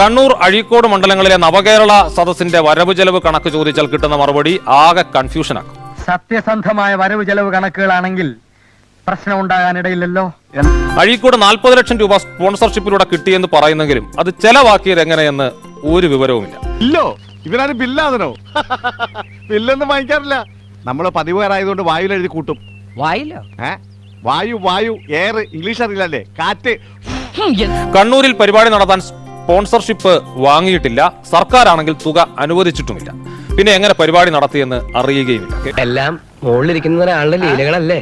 കണ്ണൂർ അഴീക്കോട് മണ്ഡലങ്ങളിലെ നവകേരള സദസ്സിന്റെ വരവ് ചെലവ് കണക്ക് ചോദിച്ചാൽ കിട്ടുന്ന മറുപടി ആകെ കൺഫ്യൂഷനാക്കും. സത്യസന്ധമായ വരവ് ചെലവ് കണക്കുകളാണെങ്കിൽ പ്രശ്നം ഉണ്ടാകാനിടയില്ലല്ലോ അഴീക്കോട് നാൽപ്പത് ലക്ഷം രൂപ സ്പോൺസർഷിപ്പിലൂടെ കിട്ടിയെന്ന് പറയുന്നെങ്കിലും അത് ചെലവാക്കിയത് എങ്ങനെയെന്ന് ഒരു വിവരവുമില്ല. ഇല്ലോ ഇവരാരും ബില്ലാതനോ? ബില്ലൊന്നും വാങ്ങിക്കാറില്ല. നമ്മൾ പതിവുകാരായതുകൊണ്ട് വായുവിൽ എഴുതി കൂട്ടും. വായില്ലോ ഏ? വായു വായു എയർ ഇംഗ്ലീഷ് അറിയില്ലല്ലേ? കാറ്റ്. കണ്ണൂരിൽ പരിപാടി നടത്താൻ സ്പോൺസർഷിപ്പ് വാങ്ങിയിട്ടില്ല. സർക്കാരാണെങ്കിൽ തുക അനുവദിച്ചിട്ടുമില്ല. പിന്നെ എങ്ങനെ പരിപാടി നടത്തിയെന്ന് അറിയുകയുമില്ല. എല്ലാം മുകളിലിരിക്കുന്ന ഒരാളുടെ ലീലകളല്ലേ?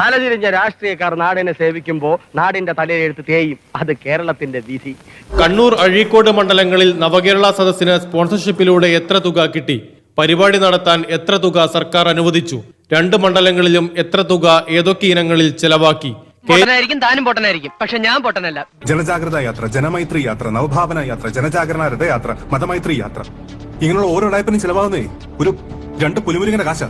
തലതിരിഞ്ഞ രാഷ്ട്രീയക്കാർ നാടിനെ സേവിക്കുമ്പോ നാടിന്റെ തലയെഴുത്ത് തേയും. അത് കേരളത്തിന്റെ വിധി. കണ്ണൂർ അഴീക്കോട് മണ്ഡലങ്ങളിൽ നവകേരള സദസ്സിന് സ്പോൺസർഷിപ്പിലൂടെ എത്ര തുക കിട്ടി? പരിപാടി നടത്താൻ എത്ര തുക സർക്കാർ അനുവദിച്ചു? രണ്ട് മണ്ഡലങ്ങളിലും എത്ര തുക ഏതൊക്കെ ഇനങ്ങളിൽ ചെലവാക്കി? പൊട്ടനായിരിക്കും താനും പൊട്ടനായിരിക്കും. പക്ഷെ ഞാൻ പൊട്ടനല്ല. ജനജാഗ്രത യാത്ര ജനമൈത്രി യാത്ര നവഭാവന യാത്ര ജനജാഗരണ രഥയാത്ര മതമൈത്രി യാത്ര. ഇങ്ങനെയുള്ള ഓരോ ഡയപ്പിനും ചിലവാകുന്നേ ഒരു രണ്ട് പുലിമുരുകന്റെ കാശ.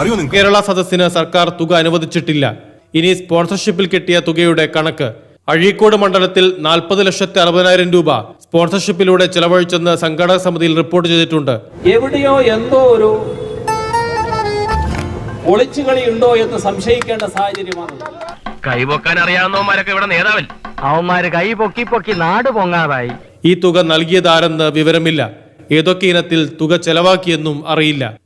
അറിയോ നിങ്ങൾക്ക് കേരള സദസ്സിന് സർക്കാർ തുക അനുവദിച്ചിട്ടില്ല. ഇനി സ്പോൺസർഷിപ്പിൽ കിട്ടിയ തുകയുടെ കണക്ക്. അഴീക്കോട് മണ്ഡലത്തിൽ നാൽപ്പത് ലക്ഷത്തി അറുപതിനായിരം രൂപ സ്പോൺസർഷിപ്പിലൂടെ ചെലവഴിച്ചെന്ന് സംഘാടക സമിതിയിൽ റിപ്പോർട്ട് ചെയ്തിട്ടുണ്ട്. എവിടെയോ എന്തോ ഒരു ഒളിച്ചുകളി ഉണ്ടോ എന്ന് സംശയിക്കേണ്ട സാഹചര്യമാണ്. കൈപൊക്കാൻ അറിയാവുന്നവന്മാരൊക്കെ ഇവിടെ നേതാവൻ അവന്മാര് കൈ പൊക്കി പൊക്കി നാട് പൊങ്ങാതായി. ഈ തുക നൽകിയതാരെന്ന് വിവരമില്ല. ഏതൊക്കെ ഇനത്തിൽ തുക ചെലവാക്കിയെന്നും അറിയില്ല.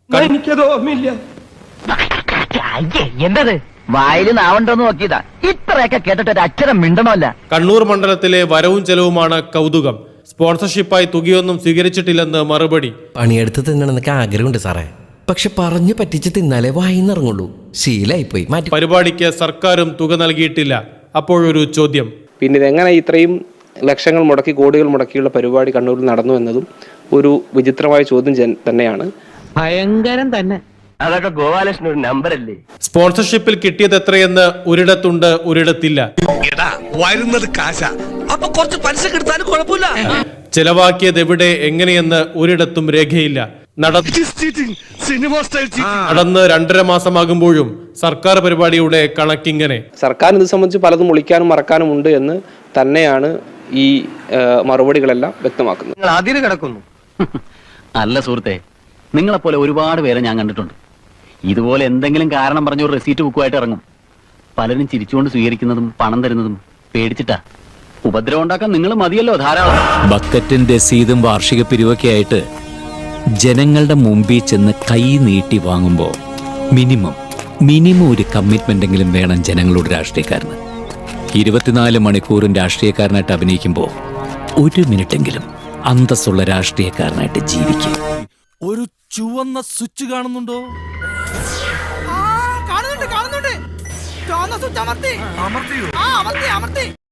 എന്തത്? വായിൽ നാവണ്ടോന്ന് നോക്കിയതാ. ഇത്രയൊക്കെ കേട്ടിട്ട് ഒരു അക്ഷരം മിണ്ടണമല്ല. കണ്ണൂർ മണ്ഡലത്തിലെ വരവും ചെലവുമാണ് കൗതുകം. സ്പോൺസർഷിപ്പായി തുകയൊന്നും സ്വീകരിച്ചിട്ടില്ലെന്ന് മറുപടി. പണിയെടുത്ത് തിന്നണമെന്നൊക്കെ ആഗ്രഹമുണ്ട് സാറേ. പക്ഷെ പറഞ്ഞു പറ്റിച്ച് തിന്നാലേ വായിന്നിറങ്ങുള്ളൂ. ശീലായിപ്പോയി. മാറ്റി പരിപാടിക്ക് സർക്കാരും തുക നൽകിയിട്ടില്ല. അപ്പോഴൊരു ചോദ്യം. പിന്നെ ഇതെങ്ങനെ ഇത്രയും ലക്ഷങ്ങൾ മുടക്കി കോടികൾ മുടക്കിയുള്ള പരിപാടി കണ്ണൂരിൽ നടന്നു എന്നതും ഒരു വിചിത്രമായ ചോദ്യം തന്നെയാണ്. ഭയങ്കരം തന്നെ. അതൊക്കെ ഗോപാലകൃഷ്ണൻ ഒരു നമ്പറല്ലേ? സ്പോൺസർഷിപ്പിൽ കിട്ടിയത് എത്രയെന്ന് ഒരിടത്തുണ്ട് ഒരിടത്തില്ല. വരുന്നത് കാശ. അപ്പൊ കുറച്ച് പലിശ കിട്ടാനും കുഴപ്പമില്ല. ചെലവാക്കിയത് എവിടെ എങ്ങനെയെന്ന് ഒരിടത്തും രേഖയില്ല. നടന്ന് രണ്ടര മാസമാകുമ്പോഴും സർക്കാർ പരിപാടിയുടെ കണക്കിങ്ങനെ. സർക്കാർ ഇത് സംബന്ധിച്ച് പലതും ഒളിക്കാനും മറക്കാനും ഉണ്ട് എന്ന് തന്നെയാണ് ഈ മറുപടികളെല്ലാം വ്യക്തമാക്കുന്നത്. കിടക്കുന്നു. അല്ല സുഹൃത്തെ നിങ്ങളെപ്പോലെ ഒരുപാട് പേരെ ഞാൻ കണ്ടിട്ടുണ്ട്. ഇതുപോലെ എന്തെങ്കിലും കാരണം പറഞ്ഞ ഒരു റെസീറ്റ് ബുക്കുമായിട്ട് ഇറങ്ങും. പലരും ചിരിച്ചുകൊണ്ട് സ്വീകരിക്കുന്നതും പണം തരുന്നതും പേടിച്ചിട്ടാ. ഉപദ്രവം ഉണ്ടാക്കാൻ നിങ്ങൾ മതിയല്ലോ ധാരാളം. ബക്കറ്റും രസീതും വാർഷിക പിരിവൊക്കെ ആയിട്ട് ജനങ്ങളുടെ മുമ്പിൽ ചെന്ന് കൈ നീട്ടി വാങ്ങുമ്പോൾ മിനിമം മിനിമം ഒരു കമ്മിറ്റ്മെന്റ് എങ്കിലും വേണം ജനങ്ങളോട് രാഷ്ട്രീയക്കാരന്. ഇരുപത്തിനാല് മണിക്കൂറും രാഷ്ട്രീയക്കാരനായിട്ട് അഭിനയിക്കുമ്പോൾ ഒരു മിനിറ്റെങ്കിലും അന്തസ്സുള്ള രാഷ്ട്രീയക്കാരനായിട്ട് ജീവിക്കും. ഒരു ചുവന്ന സ്വിച്ച് കാണുന്നുണ്ടോ? കാണുന്നുണ്ട് കാണുന്നുണ്ട്. ചുവന്ന സ്വിച്ച് അമർത്തി. അമർത്തിയോ? ആ അമർത്തി അമർത്തി.